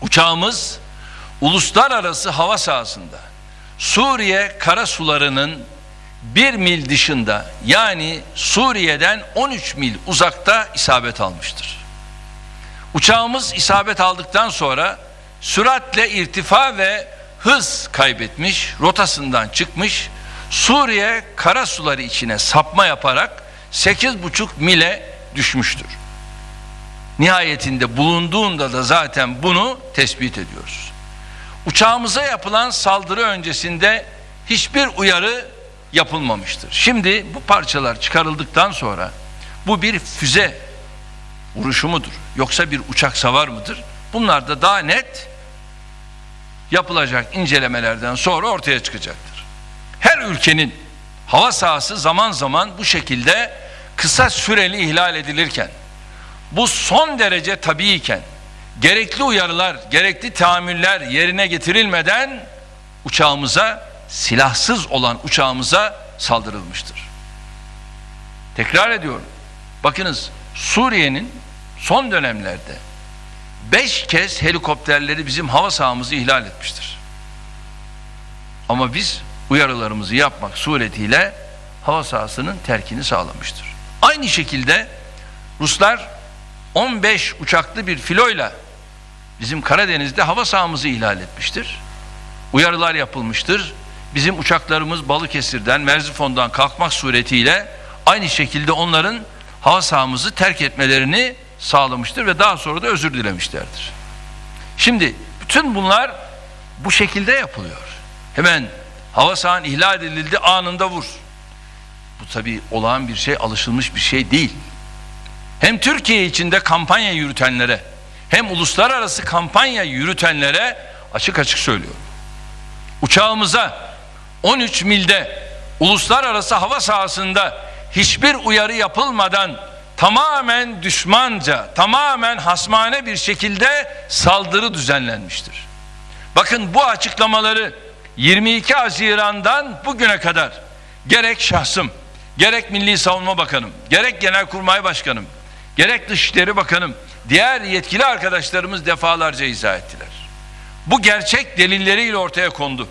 Uçağımız uluslararası hava sahasında Suriye kara sularının bir mil dışında yani Suriye'den 13 mil uzakta isabet almıştır. Uçağımız isabet aldıktan sonra süratle irtifa ve hız kaybetmiş, rotasından çıkmış, Suriye kara suları içine sapma yaparak 8,5 mile düşmüştür. Nihayetinde bulunduğunda da zaten bunu tespit ediyoruz. Uçağımıza yapılan saldırı öncesinde hiçbir uyarı yapılmamıştır. Şimdi bu parçalar çıkarıldıktan sonra bu bir füze vuruşu mudur? Yoksa bir uçak savar mıdır? Bunlar da daha net yapılacak incelemelerden sonra ortaya çıkacaktır. Her ülkenin hava sahası zaman zaman bu şekilde kısa süreli ihlal edilirken bu son derece tabiiyken gerekli uyarılar, gerekli tahammüller yerine getirilmeden uçağımıza silahsız olan uçağımıza saldırılmıştır. Tekrar ediyorum. Bakınız Suriye'nin son dönemlerde beş kez helikopterleri bizim hava sahamızı ihlal etmiştir. Ama biz uyarılarımızı yapmak suretiyle hava sahasının terkini sağlamıştır. Aynı şekilde Ruslar 15 uçaklı bir filoyla bizim Karadeniz'de hava sahamızı ihlal etmiştir. Uyarılar yapılmıştır. Bizim uçaklarımız Balıkesir'den, Merzifon'dan kalkmak suretiyle aynı şekilde onların hava sahamızı terk etmelerini sağlamıştır ve daha sonra da özür dilemişlerdir. Şimdi bütün bunlar bu şekilde yapılıyor. Hemen hava sahan ihlal edildi anında vur. Bu tabi olağan bir şey, alışılmış bir şey değil. Hem Türkiye içinde kampanya yürütenlere hem uluslararası kampanya yürütenlere açık açık söylüyorum. Uçağımıza 13 milde uluslararası hava sahasında hiçbir uyarı yapılmadan tamamen düşmanca, tamamen hasmane bir şekilde saldırı düzenlenmiştir. Bakın bu açıklamaları 22 Haziran'dan bugüne kadar gerek şahsım, gerek Milli Savunma Bakanım, gerek Genelkurmay Başkanım, gerek Dışişleri Bakanım, diğer yetkili arkadaşlarımız defalarca izah ettiler. Bu gerçek delilleriyle ortaya kondu.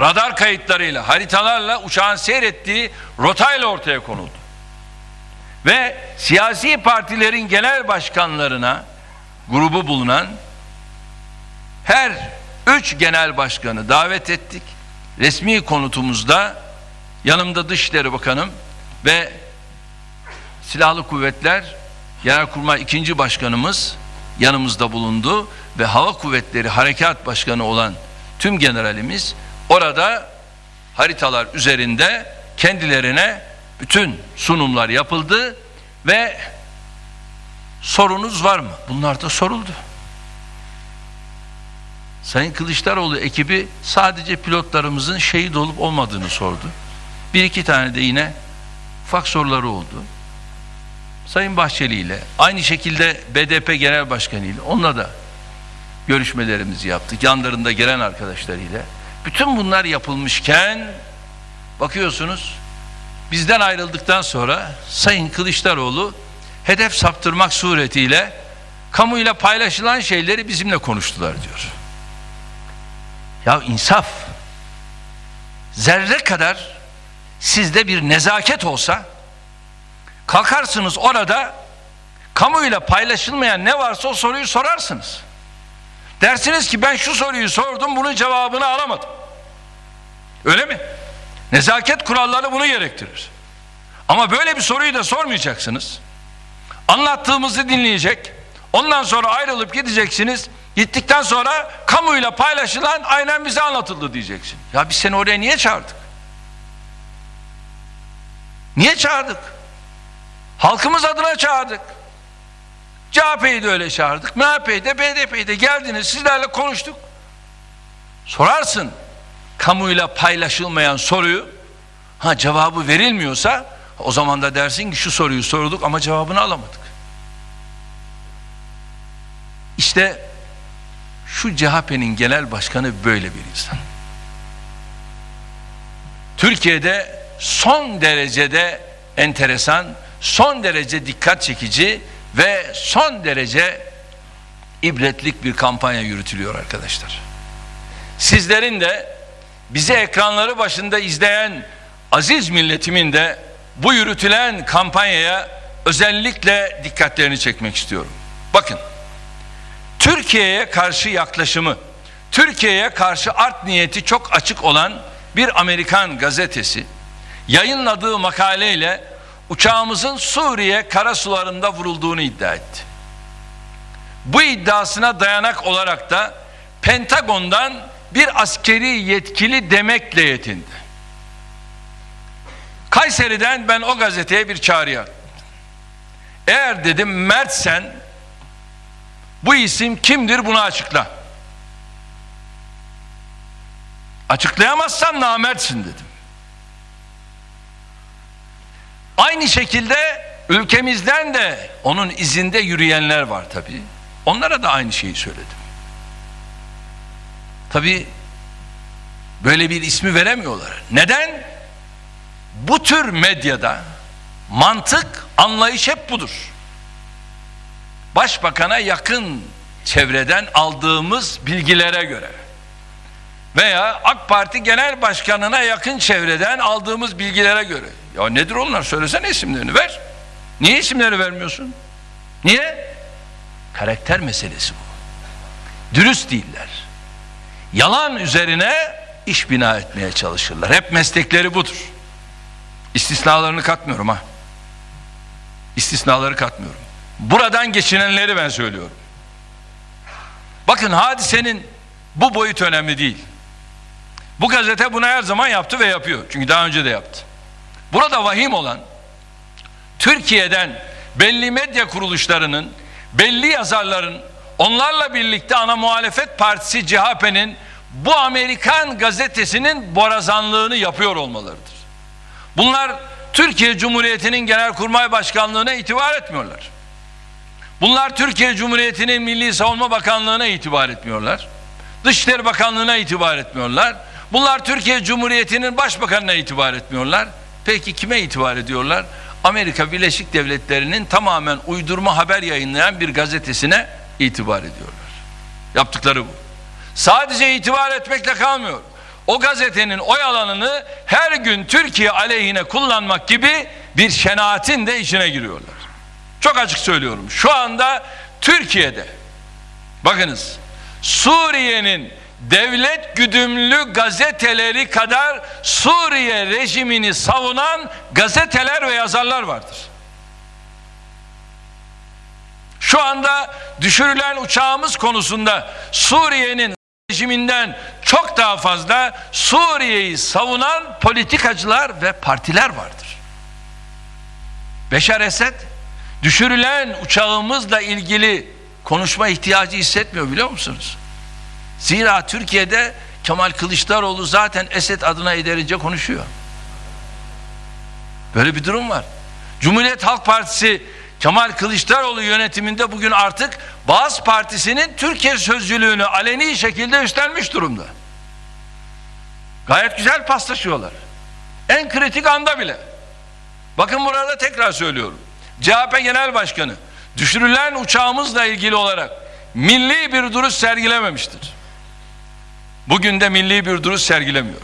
Radar kayıtlarıyla, haritalarla uçağın seyrettiği rotayla ortaya konuldu. Ve siyasi partilerin genel başkanlarına grubu bulunan her üç genel başkanı davet ettik. Resmi konutumuzda yanımda Dışişleri Bakanım ve Silahlı Kuvvetler Genelkurmay ikinci Başkanımız yanımızda bulundu ve Hava Kuvvetleri Harekat Başkanı olan tüm generalimiz orada haritalar üzerinde kendilerine bütün sunumlar yapıldı ve sorunuz var mı? Bunlar da soruldu. Sayın Kılıçdaroğlu ekibi sadece pilotlarımızın şehit olup olmadığını sordu. Bir iki tane de yine ufak soruları oldu. Sayın Bahçeli ile aynı şekilde BDP Genel Başkanı ile onunla da görüşmelerimizi yaptık. Yanlarında gelen arkadaşlarıyla. Bütün bunlar yapılmışken bakıyorsunuz bizden ayrıldıktan sonra Sayın Kılıçdaroğlu hedef saptırmak suretiyle kamuyla paylaşılan şeyleri bizimle konuştular diyor. Ya insaf zerre kadar sizde bir nezaket olsa kalkarsınız orada kamuyla paylaşılmayan ne varsa o soruyu sorarsınız. Dersiniz ki ben şu soruyu sordum bunun cevabını alamadım. Öyle mi? Nezaket kuralları bunu gerektirir. Ama böyle bir soruyu da sormayacaksınız. Anlattığımızı dinleyecek. Ondan sonra ayrılıp gideceksiniz. Gittikten sonra kamuyla paylaşılan aynen bize anlatıldı diyeceksin. Ya biz seni oraya niye çağırdık? Niye çağırdık? Halkımız adına çağırdık. CHP'yi de öyle çağırdık. MHP'yi de BDP'yi de geldiniz sizlerle konuştuk. Sorarsın kamuyla paylaşılmayan soruyu ha cevabı verilmiyorsa o zaman da dersin ki şu soruyu sorduk ama cevabını alamadık. İşte şu CHP'nin genel başkanı böyle bir insan. Türkiye'de son derecede enteresan, son derece dikkat çekici ve son derece ibretlik bir kampanya yürütülüyor arkadaşlar. Sizlerin de bizi ekranları başında izleyen aziz milletimin de bu yürütülen kampanyaya özellikle dikkatlerini çekmek istiyorum. Bakın Türkiye'ye karşı yaklaşımı, Türkiye'ye karşı art niyeti çok açık olan bir Amerikan gazetesi yayınladığı makaleyle uçağımızın Suriye karasularında vurulduğunu iddia etti. Bu iddiasına dayanak olarak da Pentagon'dan bir askeri yetkili demekle yetindi. Kayseri'den ben o gazeteye bir çağrı yaptım. Eğer dedim Mertsen bu isim kimdir bunu açıkla. Açıklayamazsan namertsin dedim. Aynı şekilde ülkemizden de onun izinde yürüyenler var tabii. Onlara da aynı şeyi söyledim. Tabii böyle bir ismi veremiyorlar. Neden? Bu tür medyada mantık, anlayış hep budur. Başbakana yakın çevreden aldığımız bilgilere göre veya AK Parti Genel Başkanı'na yakın çevreden aldığımız bilgilere göre. Ya nedir onlar? Söylesene isimlerini ver. Niye isimleri vermiyorsun? Niye? Karakter meselesi bu. Dürüst değiller. Yalan üzerine iş bina etmeye çalışırlar. Hep meslekleri budur. İstisnalarını katmıyorum ha. İstisnaları katmıyorum. Buradan geçinenleri ben söylüyorum. Bakın hadisenin bu boyut önemli değil. Bu gazete bunu her zaman yaptı ve yapıyor. Çünkü daha önce de yaptı. Burada vahim olan Türkiye'den belli medya kuruluşlarının, belli yazarların onlarla birlikte ana muhalefet partisi CHP'nin bu Amerikan gazetesinin borazanlığını yapıyor olmalarıdır. Bunlar Türkiye Cumhuriyeti'nin Genelkurmay Başkanlığı'na itibar etmiyorlar. Bunlar Türkiye Cumhuriyeti'nin Milli Savunma Bakanlığı'na itibar etmiyorlar. Dışişleri Bakanlığı'na itibar etmiyorlar. Bunlar Türkiye Cumhuriyeti'nin başbakanına itibar etmiyorlar. Peki kime itibar ediyorlar? Amerika Birleşik Devletleri'nin tamamen uydurma haber yayınlayan bir gazetesine itibar ediyorlar. Yaptıkları bu. Sadece itibar etmekle kalmıyor. O gazetenin oy alanını her gün Türkiye aleyhine kullanmak gibi bir şenaatin de içine giriyorlar. Çok açık söylüyorum. Şu anda Türkiye'de bakınız Suriye'nin devlet güdümlü gazeteleri kadar Suriye rejimini savunan gazeteler ve yazarlar vardır. Şu anda düşürülen uçağımız konusunda Suriye'nin rejiminden çok daha fazla Suriye'yi savunan politikacılar ve partiler vardır. Beşar Esed düşürülen uçağımızla ilgili konuşma ihtiyacı hissetmiyor biliyor musunuz? Zira Türkiye'de Kemal Kılıçdaroğlu zaten Esed adına ederince konuşuyor. Böyle bir durum var. Cumhuriyet Halk Partisi Kemal Kılıçdaroğlu yönetiminde bugün artık Bağız Partisi'nin Türkiye sözcülüğünü aleni şekilde üstlenmiş durumda. Gayet güzel paslaşıyorlar. En kritik anda bile. Bakın burada tekrar söylüyorum. CHP Genel Başkanı düşürülen uçağımızla ilgili olarak milli bir duruş sergilememiştir. Bugün de milli bir duruş sergilemiyor.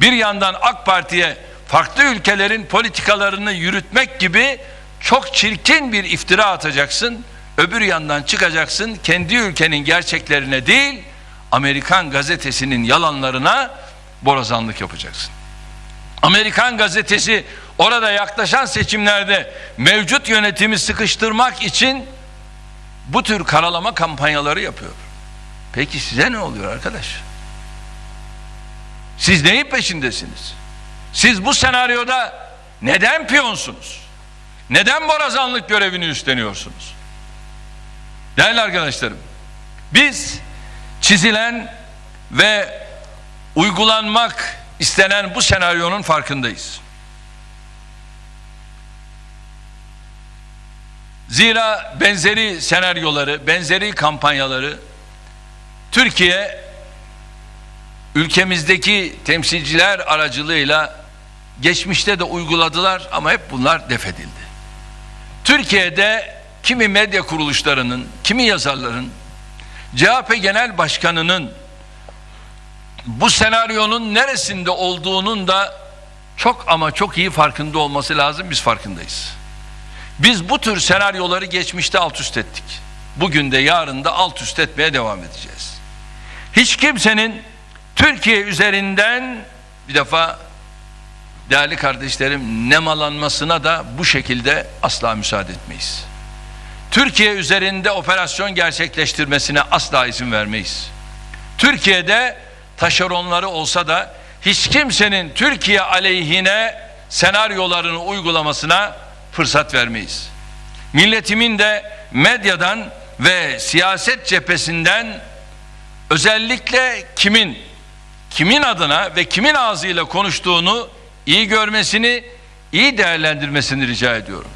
Bir yandan AK Parti'ye farklı ülkelerin politikalarını yürütmek gibi çok çirkin bir iftira atacaksın. Öbür yandan çıkacaksın kendi ülkenin gerçeklerine değil Amerikan gazetesinin yalanlarına borazanlık yapacaksın. Amerikan gazetesi orada yaklaşan seçimlerde mevcut yönetimi sıkıştırmak için bu tür karalama kampanyaları yapıyor. Peki size ne oluyor arkadaş? Siz neyin peşindesiniz? Siz bu senaryoda neden piyonsunuz? Neden borazanlık görevini üstleniyorsunuz? Değerli arkadaşlarım, biz çizilen ve uygulanmak istenen bu senaryonun farkındayız. Zira benzeri senaryoları, benzeri kampanyaları Türkiye ülkemizdeki temsilciler aracılığıyla geçmişte de uyguladılar ama hep bunlar defedildi. Türkiye'de kimi medya kuruluşlarının, kimi yazarların, CHP Genel Başkanı'nın bu senaryonun neresinde olduğunun da çok ama çok iyi farkında olması lazım. Biz farkındayız. Biz bu tür senaryoları geçmişte alt üst ettik. Bugün de yarın da alt üst etmeye devam edeceğiz. Hiç kimsenin Türkiye üzerinden bir defa değerli kardeşlerim nemalanmasına da bu şekilde asla müsaade etmeyiz. Türkiye üzerinde operasyon gerçekleştirmesine asla izin vermeyiz. Türkiye'de taşeronları olsa da hiç kimsenin Türkiye aleyhine senaryolarını uygulamasına fırsat vermeyiz. Milletimin de medyadan ve siyaset cephesinden özellikle kimin kimin adına ve kimin ağzıyla konuştuğunu iyi görmesini, iyi değerlendirmesini rica ediyorum.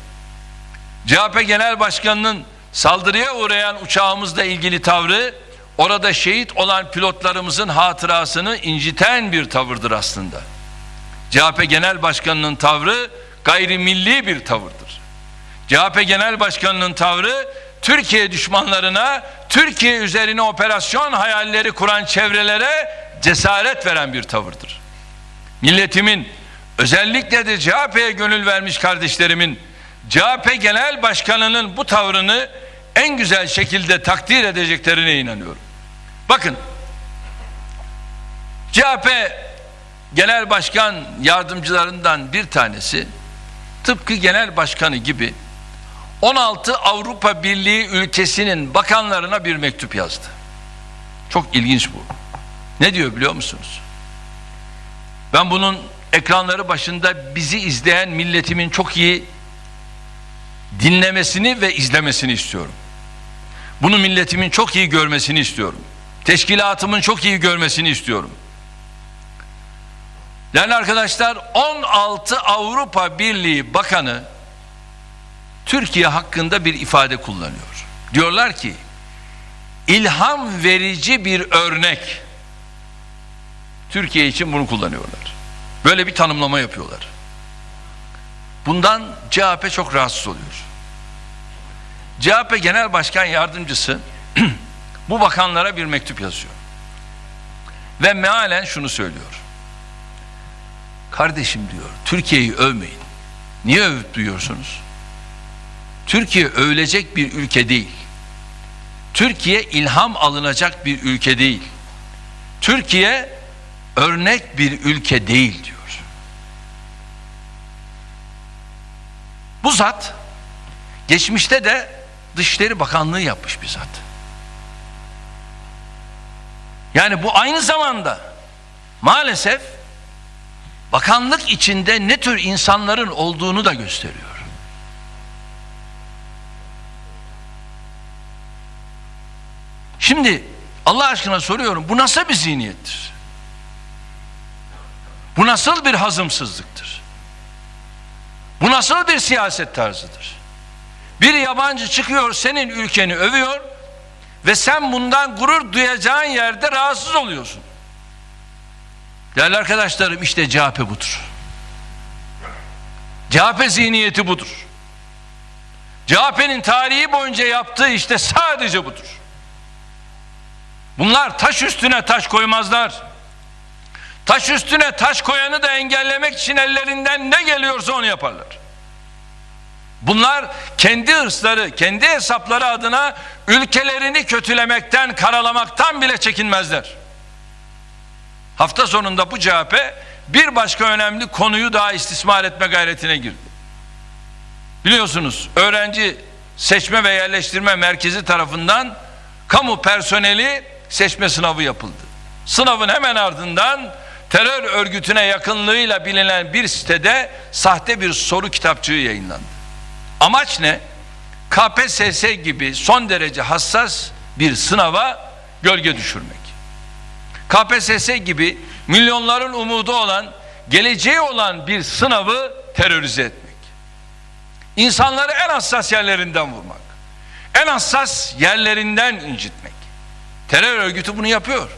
CHP Genel Başkanı'nın saldırıya uğrayan uçağımızla ilgili tavrı orada şehit olan pilotlarımızın hatırasını inciten bir tavırdır aslında. CHP Genel Başkanı'nın tavrı gayrimilli bir tavırdır. CHP Genel Başkanı'nın tavrı Türkiye düşmanlarına, Türkiye üzerine operasyon hayalleri kuran çevrelere cesaret veren bir tavırdır. Milletimin özellikle de CHP'ye gönül vermiş kardeşlerimin CHP Genel Başkanı'nın bu tavrını en güzel şekilde takdir edeceklerine inanıyorum. Bakın CHP Genel Başkan yardımcılarından bir tanesi tıpkı Genel Başkanı gibi 16 Avrupa Birliği ülkesinin bakanlarına bir mektup yazdı. Çok ilginç bu. Ne diyor biliyor musunuz? Ben bunun ekranları başında bizi izleyen milletimin çok iyi dinlemesini ve izlemesini istiyorum. Bunu milletimin çok iyi görmesini istiyorum. Teşkilatımın çok iyi görmesini istiyorum. Yani arkadaşlar 16 Avrupa Birliği Bakanı Türkiye hakkında bir ifade kullanıyor. Diyorlar ki ilham verici bir örnek. Türkiye için bunu kullanıyorlar. Böyle bir tanımlama yapıyorlar. Bundan CHP çok rahatsız oluyor. CHP Genel Başkan Yardımcısı bu bakanlara bir mektup yazıyor. Ve mealen şunu söylüyor. Kardeşim diyor, Türkiye'yi övmeyin. Niye övüp duyuyorsunuz? Türkiye övülecek bir ülke değil. Türkiye ilham alınacak bir ülke değil. Türkiye örnek bir ülke değil diyor. Bu zat geçmişte de Dışişleri Bakanlığı yapmış bir zat. Yani bu aynı zamanda maalesef bakanlık içinde ne tür insanların olduğunu da gösteriyor. Şimdi Allah aşkına soruyorum bu nasıl bir zihniyettir? Bu nasıl bir hazımsızlıktır? Bu nasıl bir siyaset tarzıdır? Bir yabancı çıkıyor senin ülkeni övüyor ve sen bundan gurur duyacağın yerde rahatsız oluyorsun. Değerli arkadaşlarım işte CHP budur. CHP zihniyeti budur. CHP'nin tarihi boyunca yaptığı işte sadece budur. Bunlar taş üstüne taş koymazlar. Taş üstüne taş koyanı da engellemek için ellerinden ne geliyorsa onu yaparlar. Bunlar kendi hırsları, kendi hesapları adına ülkelerini kötülemekten, karalamaktan bile çekinmezler. Hafta sonunda bu CHP bir başka önemli konuyu daha istismar etme gayretine girdi. Biliyorsunuz öğrenci seçme ve yerleştirme merkezi tarafından kamu personeli seçme sınavı yapıldı. Sınavın hemen ardından terör örgütüne yakınlığıyla bilinen bir sitede sahte bir soru kitapçığı yayınlandı. Amaç ne? KPSS gibi son derece hassas bir sınava gölge düşürmek. KPSS gibi milyonların umudu olan, geleceği olan bir sınavı terörize etmek. İnsanları en hassas yerlerinden vurmak. En hassas yerlerinden incitmek. Terör örgütü bunu yapıyor.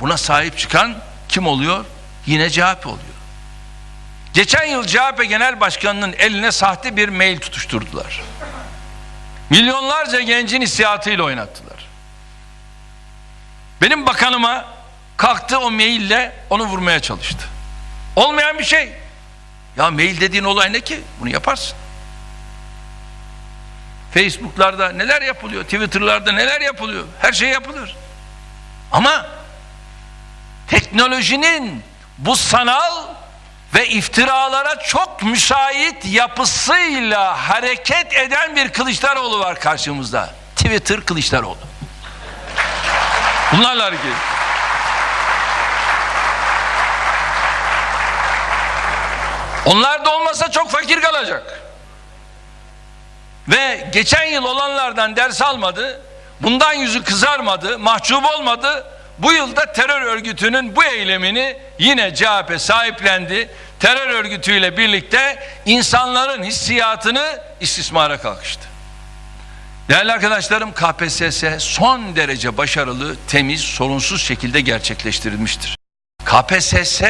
Buna sahip çıkan kim oluyor? Yine CHP oluyor. Geçen yıl CHP Genel Başkanı'nın eline sahte bir mail tutuşturdular. Milyonlarca gencin hissiyatıyla oynattılar. Benim bakanıma kalktı o maille onu vurmaya çalıştı. Olmayan bir şey. Ya mail dediğin olay ne ki? Bunu yaparsın. Facebook'larda neler yapılıyor? Twitter'larda neler yapılıyor? Her şey yapılır. Ama teknolojinin bu sanal ve iftiralara çok müsait yapısıyla hareket eden bir Kılıçdaroğlu var karşımızda. Twitter Kılıçdaroğlu. Bunlarla hareket. Onlar da olmasa çok fakir kalacak. Ve geçen yıl olanlardan ders almadı. Bundan yüzü kızarmadı, mahcup olmadı. Bu yılda terör örgütünün bu eylemini yine CHP sahiplendi. Terör örgütüyle birlikte insanların hissiyatını istismara kalkıştı. Değerli arkadaşlarım KPSS son derece başarılı, temiz, sorunsuz şekilde gerçekleştirilmiştir. KPSS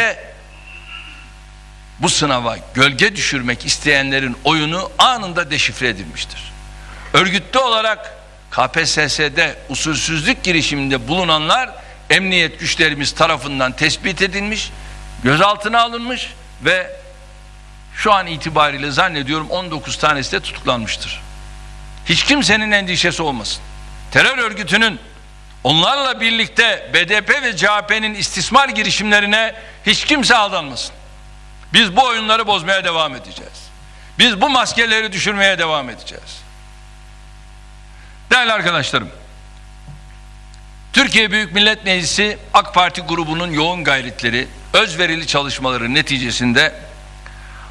bu sınava gölge düşürmek isteyenlerin oyunu anında deşifre edilmiştir. Örgütlü olarak KPSS'de usulsüzlük girişiminde bulunanlar emniyet güçlerimiz tarafından tespit edilmiş, gözaltına alınmış ve şu an itibariyle zannediyorum 19 tanesi de tutuklanmıştır. Hiç kimsenin endişesi olmasın. Terör örgütünün onlarla birlikte BDP ve CHP'nin istismar girişimlerine hiç kimse aldanmasın. Biz bu oyunları bozmaya devam edeceğiz. Biz bu maskeleri düşürmeye devam edeceğiz. Değerli arkadaşlarım, Türkiye Büyük Millet Meclisi AK Parti grubunun yoğun gayretleri, özverili çalışmaları neticesinde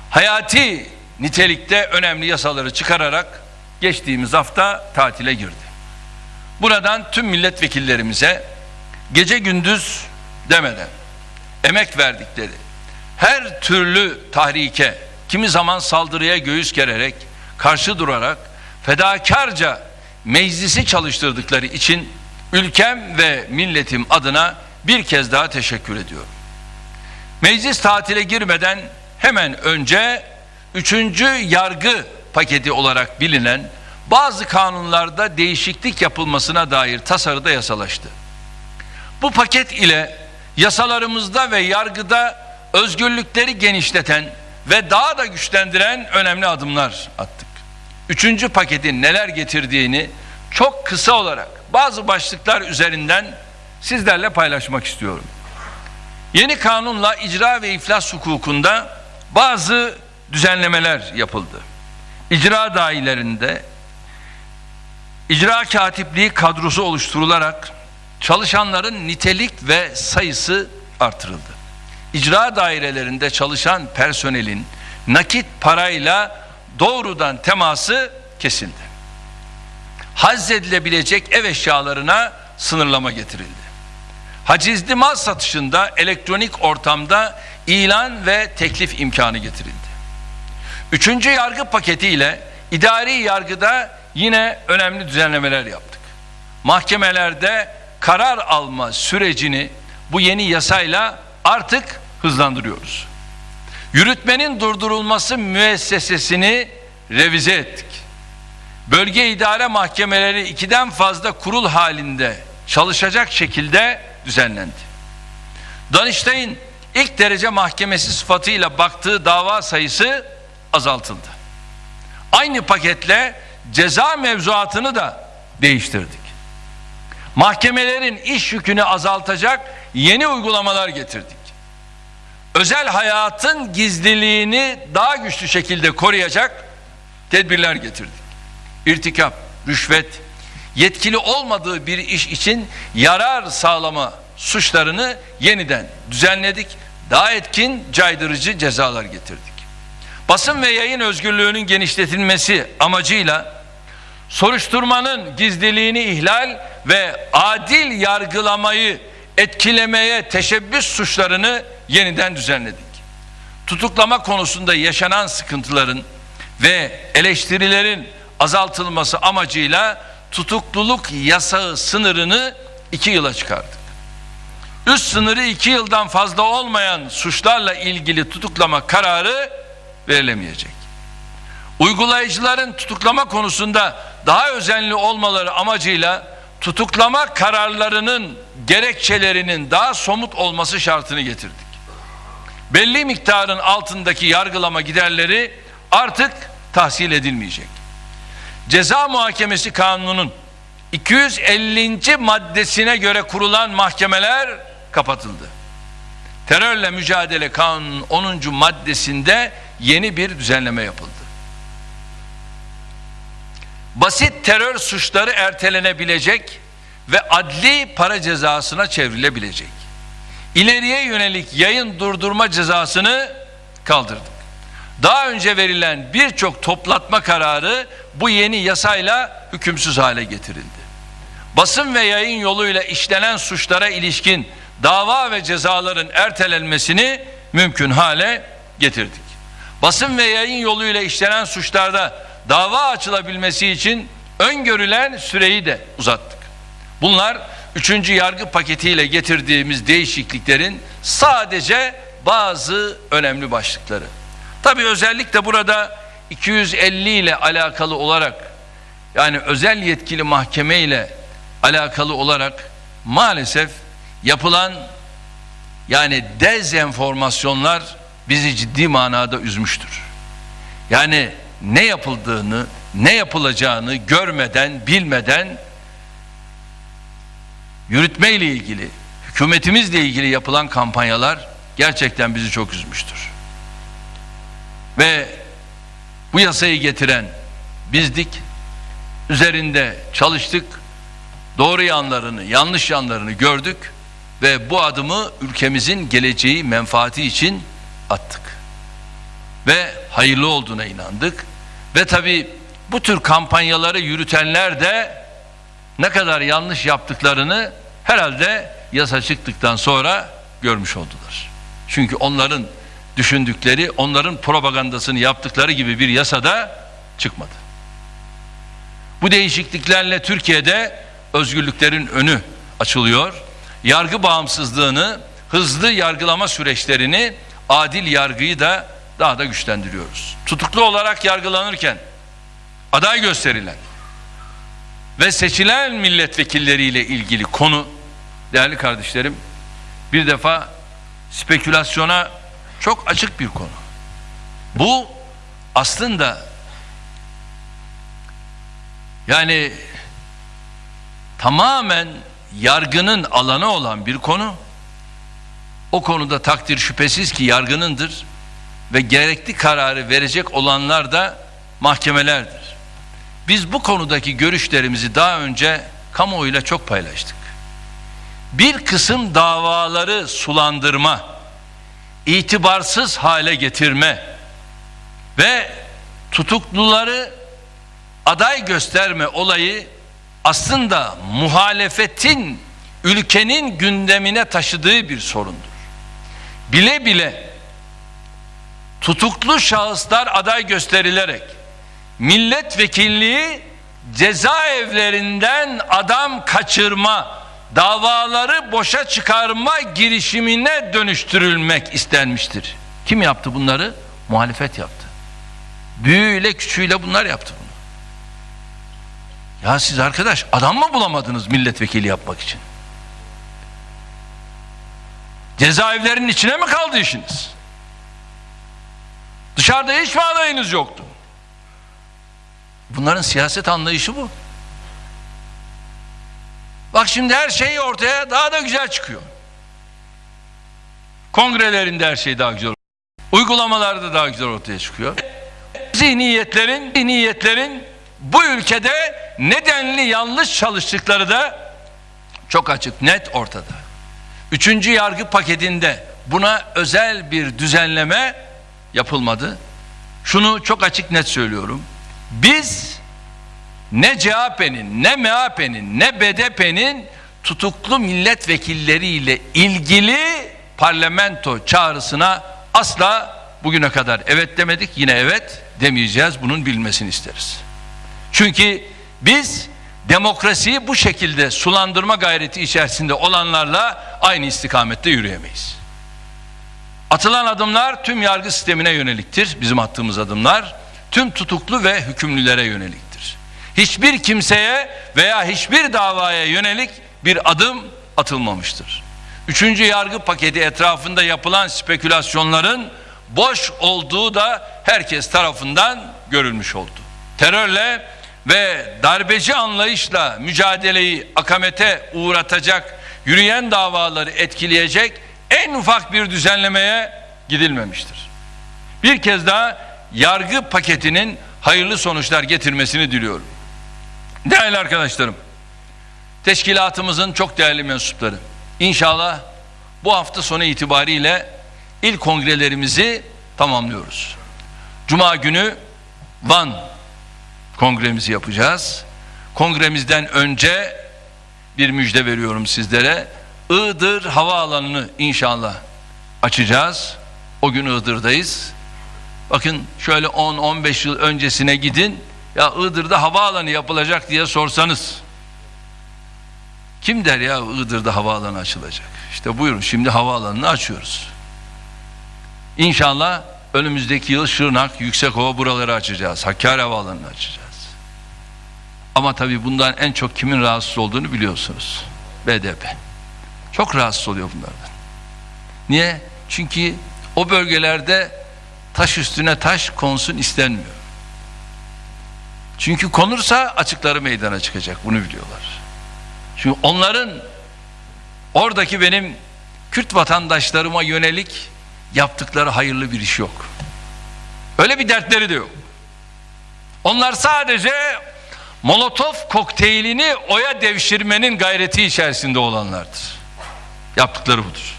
hayati nitelikte önemli yasaları çıkararak geçtiğimiz hafta tatile girdi. Buradan tüm milletvekillerimize gece gündüz demeden emek verdikleri, her türlü tahrike, kimi zaman saldırıya göğüs gererek, karşı durarak, fedakarca meclisi çalıştırdıkları için ülkem ve milletim adına bir kez daha teşekkür ediyorum. Meclis tatile girmeden hemen önce üçüncü yargı paketi olarak bilinen bazı kanunlarda değişiklik yapılmasına dair tasarıda yasalaştı. Bu paket ile yasalarımızda ve yargıda özgürlükleri genişleten ve daha da güçlendiren önemli adımlar attık. Üçüncü paketin neler getirdiğini çok kısa olarak bazı başlıklar üzerinden sizlerle paylaşmak istiyorum. Yeni kanunla icra ve iflas hukukunda bazı düzenlemeler yapıldı. İcra dairelerinde icra katipliği kadrosu oluşturularak çalışanların nitelik ve sayısı artırıldı. İcra dairelerinde çalışan personelin nakit parayla doğrudan teması kesildi. Hazzedilebilecek ev eşyalarına sınırlama getirildi. Hacizli mal satışında elektronik ortamda ilan ve teklif imkanı getirildi. Üçüncü yargı paketiyle idari yargıda yine önemli düzenlemeler yaptık. Mahkemelerde karar alma sürecini bu yeni yasayla artık hızlandırıyoruz. Yürütmenin durdurulması müessesesini revize ettik. Bölge idare mahkemeleri ikiden fazla kurul halinde çalışacak şekilde düzenlendi. Danıştay'ın ilk derece mahkemesi sıfatıyla baktığı dava sayısı azaltıldı. Aynı paketle ceza mevzuatını da değiştirdik. Mahkemelerin iş yükünü azaltacak yeni uygulamalar getirdik. Özel hayatın gizliliğini daha güçlü şekilde koruyacak tedbirler getirdik. İrtikap, rüşvet, yetkili olmadığı bir iş için yarar sağlama suçlarını yeniden düzenledik. Daha etkin caydırıcı cezalar getirdik. Basın ve yayın özgürlüğünün genişletilmesi amacıyla soruşturmanın gizliliğini ihlal ve adil yargılamayı etkilemeye teşebbüs suçlarını yeniden düzenledik. Tutuklama konusunda yaşanan sıkıntıların ve eleştirilerin azaltılması amacıyla tutukluluk yasağı sınırını iki yıla çıkardık. Üst sınırı iki yıldan fazla olmayan suçlarla ilgili tutuklama kararı verilemeyecek. uygulayıcıların tutuklama konusunda daha özenli olmaları amacıyla tutuklama kararlarının gerekçelerinin daha somut olması şartını getirdik. Belli miktarın altındaki yargılama giderleri artık tahsil edilmeyecek. Ceza Muhakemesi Kanunu'nun 250. maddesine göre kurulan mahkemeler kapatıldı. Terörle Mücadele Kanunu'nun 10. maddesinde yeni bir düzenleme yapıldı. Basit terör suçları ertelenebilecek ve adli para cezasına çevrilebilecek. İleriye yönelik yayın durdurma cezasını kaldırdık. Daha önce verilen birçok toplatma kararı bu yeni yasayla hükümsüz hale getirildi. Basın ve yayın yoluyla işlenen suçlara ilişkin dava ve cezaların ertelenmesini mümkün hale getirdik. Basın ve yayın yoluyla işlenen suçlarda dava açılabilmesi için öngörülen süreyi de uzattık. Bunlar üçüncü yargı paketiyle getirdiğimiz değişikliklerin sadece bazı önemli başlıkları. Tabi özellikle burada 250 ile alakalı olarak yani özel yetkili mahkeme ile alakalı olarak maalesef yapılan yani dezenformasyonlar bizi ciddi manada üzmüştür. Yani ne yapıldığını, ne yapılacağını görmeden, bilmeden yürütme ile ilgili, hükümetimizle ilgili yapılan kampanyalar gerçekten bizi çok üzmüştür. Ve bu yasayı getiren bizdik, üzerinde çalıştık, doğru yanlarını, yanlış yanlarını gördük ve bu adımı ülkemizin geleceği menfaati için attık. Ve hayırlı olduğuna inandık. Ve tabi bu tür kampanyaları yürütenler de ne kadar yanlış yaptıklarını herhalde yasa çıktıktan sonra görmüş oldular. Çünkü onların düşündükleri, onların propagandasını yaptıkları gibi bir yasada çıkmadı. Bu değişikliklerle Türkiye'de özgürlüklerin önü açılıyor. Yargı bağımsızlığını, hızlı yargılama süreçlerini, adil yargıyı da daha da güçlendiriyoruz. Tutuklu olarak yargılanırken aday gösterilen ve seçilen milletvekilleriyle ilgili konu değerli kardeşlerim bir defa spekülasyona çok açık bir konu. Bu aslında yani tamamen yargının alanı olan bir konu. O konuda takdir şüphesiz ki yargınındır ve gerekli kararı verecek olanlar da mahkemelerdir. Biz bu konudaki görüşlerimizi daha önce kamuoyuyla çok paylaştık. Bir kısım davaları sulandırma, itibarsız hale getirme ve tutukluları aday gösterme olayı aslında muhalefetin ülkenin gündemine taşıdığı bir sorundur. Bile bile tutuklu şahıslar aday gösterilerek milletvekilliği cezaevlerinden adam kaçırma, davaları boşa çıkarma girişimine dönüştürülmek istenmiştir. Kim yaptı bunları? Muhalefet yaptı. Büyüğüyle küçüğüyle bunlar yaptı bunu. Ya siz arkadaş adam mı bulamadınız milletvekili yapmak için? Cezaevlerinin içine mi kaldı işiniz? Dışarıda hiç mi adayınız yoktu? Bunların siyaset anlayışı bu. Bak şimdi her şey ortaya daha da güzel çıkıyor. Kongrelerinde her şey daha güzel. Uygulamalarda daha güzel ortaya çıkıyor. Zihniyetlerin, zihniyetlerin bu ülkede nedenli yanlış çalıştıkları da çok açık, net ortada. Üçüncü yargı paketinde buna özel bir düzenleme yapılmadı. Şunu çok açık net söylüyorum. Biz ne CHP'nin, ne MHP'nin, ne BDP'nin tutuklu milletvekilleriyle ilgili parlamento çağrısına asla bugüne kadar evet demedik. Yine evet demeyeceğiz. Bunun bilmesini isteriz. Çünkü biz demokrasiyi bu şekilde sulandırma gayreti içerisinde olanlarla aynı istikamette yürüyemeyiz. Atılan adımlar tüm yargı sistemine yöneliktir bizim attığımız adımlar. tüm tutuklu ve hükümlülere yöneliktir. Hiçbir kimseye veya hiçbir davaya yönelik bir adım atılmamıştır. Üçüncü yargı paketi etrafında yapılan spekülasyonların boş olduğu da herkes tarafından görülmüş oldu. Terörle ve darbeci anlayışla mücadeleyi akamete uğratacak, yürüyen davaları etkileyecek en ufak bir düzenlemeye gidilmemiştir. Bir kez daha yargı paketinin hayırlı sonuçlar getirmesini diliyorum. Değerli arkadaşlarım, teşkilatımızın çok değerli mensupları, İnşallah bu hafta sonu itibariyle ilk kongrelerimizi tamamlıyoruz. Cuma günü Van kongremizi yapacağız. Kongremizden önce bir müjde veriyorum sizlere. Iğdır havaalanını inşallah açacağız. O gün Iğdır'dayız. Bakın şöyle 10-15 yıl öncesine gidin. Ya Iğdır'da havaalanı yapılacak diye sorsanız kim der ya Iğdır'da havaalanı açılacak? İşte buyurun şimdi havaalanını açıyoruz. İnşallah önümüzdeki yıl Şırnak, Yüksekova buraları açacağız. Hakkari Havaalanı'nı açacağız. Ama tabii bundan en çok kimin rahatsız olduğunu biliyorsunuz. BDP. Çok rahatsız oluyor bunlardan. Niye? Çünkü o bölgelerde taş üstüne taş konsun istenmiyor. Çünkü konursa açıkları meydana çıkacak. Bunu biliyorlar. Çünkü onların oradaki benim Kürt vatandaşlarıma yönelik yaptıkları hayırlı bir iş yok. Öyle bir dertleri de yok. Onlar sadece Molotov kokteylini oya devşirmenin gayreti içerisinde olanlardır. Yaptıkları budur.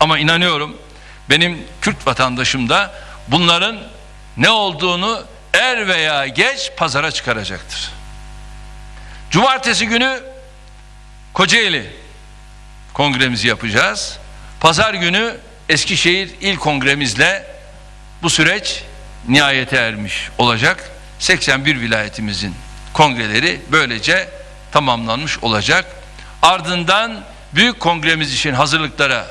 Ama inanıyorum benim Kürt vatandaşım da bunların ne olduğunu er veya geç pazara çıkaracaktır. Cumartesi günü Kocaeli kongremizi yapacağız. Pazar günü Eskişehir İl Kongremizle bu süreç nihayete ermiş olacak. 81 vilayetimizin kongreleri böylece tamamlanmış olacak. Ardından büyük kongremiz için hazırlıklara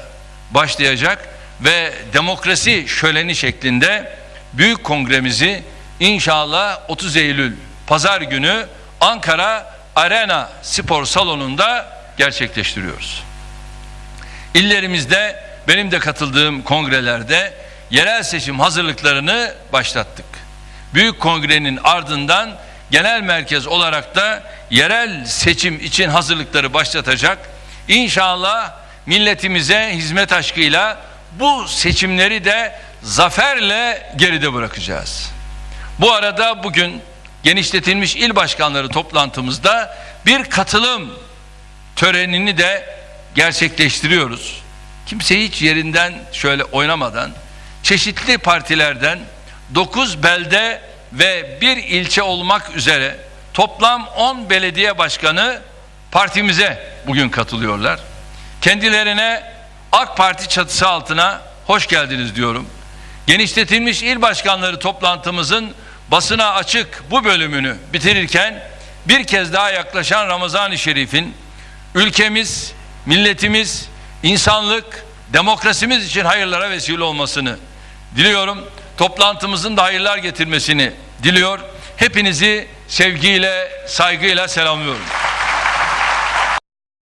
başlayacak ve demokrasi şöleni şeklinde büyük kongremizi inşallah 30 Eylül pazar günü Ankara Arena Spor Salonu'nda gerçekleştiriyoruz. İllerimizde benim de katıldığım kongrelerde yerel seçim hazırlıklarını başlattık. Büyük kongrenin ardından genel merkez olarak da yerel seçim için hazırlıkları başlatacak. İnşallah milletimize hizmet aşkıyla bu seçimleri de zaferle geride bırakacağız. Bu arada bugün genişletilmiş il başkanları toplantımızda bir katılım törenini de gerçekleştiriyoruz. Kimse hiç yerinden şöyle oynamadan çeşitli partilerden 9 belde ve bir ilçe olmak üzere toplam 10 belediye başkanı partimize bugün katılıyorlar. Kendilerine AK Parti çatısı altına hoş geldiniz diyorum. Genişletilmiş il başkanları toplantımızın basına açık bu bölümünü bitirirken bir kez daha yaklaşan Ramazan-ı Şerif'in ülkemiz, milletimiz, insanlık, demokrasimiz için hayırlara vesile olmasını diliyorum. Toplantımızın da hayırlar getirmesini diliyor. Hepinizi sevgiyle, saygıyla selamlıyorum.